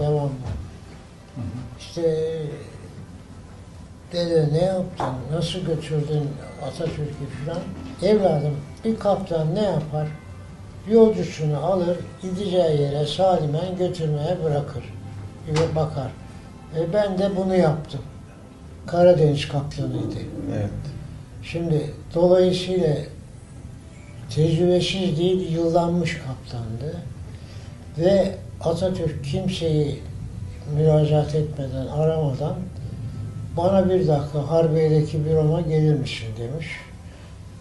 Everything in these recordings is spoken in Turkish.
devamlı. İşte dede ne yaptın, nasıl götürdün Atatürk'ü falan. Evladım bir kaptan ne yapar? Yolcusunu alır, gideceği yere salimen götürmeye bırakır. Bir bakar. E ben de bunu yaptım. Karadeniz kaptanıydı. Evet. Şimdi dolayısıyla tecrübesiz değil, yıllanmış kaptandı. Ve Atatürk kimseyi müracaat etmeden, aramadan bana bir dakika Harbiye'deki büroma gelir misin demiş.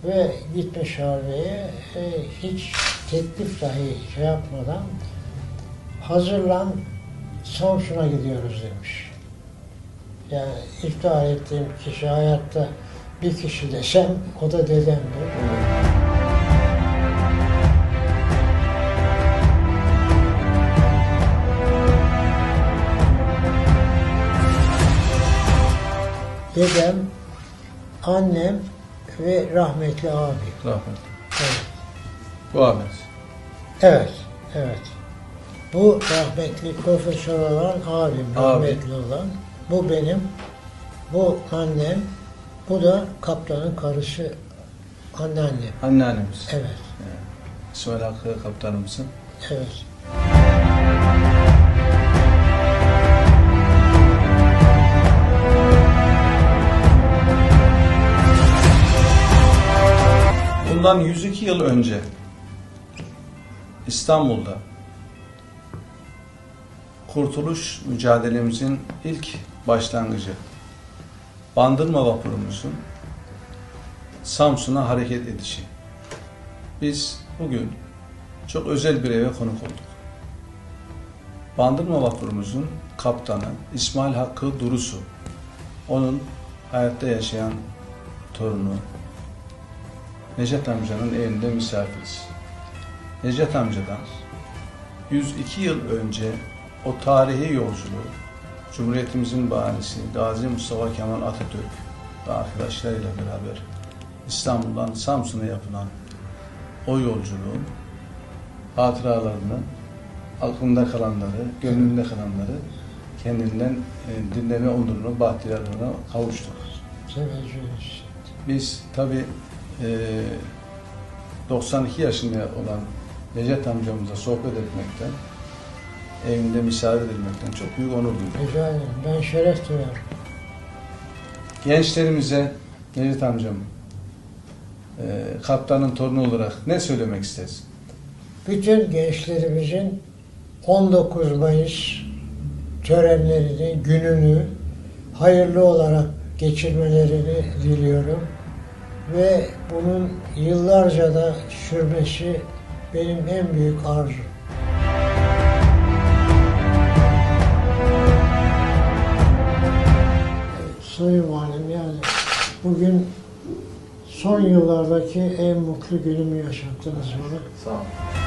Ve gitmiş Harbiye'ye e, hiç teklif dahi şey yapmadan hazırlan Samsun'a gidiyoruz demiş. Yani iftihar ettiğim kişi hayatta bir kişi desem o da dedemdir. Dedem, annem ve rahmetli abi. Rahmet. Evet. Bu Ahmet. Evet, evet. Bu rahmetli profesör olan abim, Abi. rahmetli olan. Bu benim, bu annem, bu da kaptanın karısı anneannem. Anneannemiz. Evet, İsmail Hakkı kaptanımızın. evet. Bundan 102 yıl önce İstanbul'da kurtuluş mücadelemizin ilk başlangıcı Bandırma vapurumuzun Samsun'a hareket edişi. Biz bugün çok özel bir eve konuk olduk. Bandırma vapurumuzun kaptanı İsmail Hakkı Durusu. Onun hayatta yaşayan torunu Necdet amcanın evinde misafiriz. Necdet amcadan 102 yıl önce o tarihi yolculuğu Cumhuriyetimizin bahanesi Gazi Mustafa Kemal Atatürk ve arkadaşlarıyla beraber İstanbul'dan Samsun'a yapılan o yolculuğun hatıralarını, aklında kalanları, gönlünde kalanları kendinden e, dinleme onurunu, bahtiyarlığına kavuştuk. Biz tabi 92 yaşında olan Necdet amcamıza sohbet etmekten, evinde misafir edilmekten çok büyük onur duydum. Rica ederim. Ben şeref duyarım. Gençlerimize Necdet amcam, e, kaptanın torunu olarak ne söylemek istersin? Bütün gençlerimizin 19 Mayıs törenlerini, gününü hayırlı olarak geçirmelerini diliyorum. Ve bunun yıllarca da sürmesi benim en büyük arzum. Sayın Valim yani bugün son yıllardaki en mutlu günümü yaşattınız bana. Sağ ol.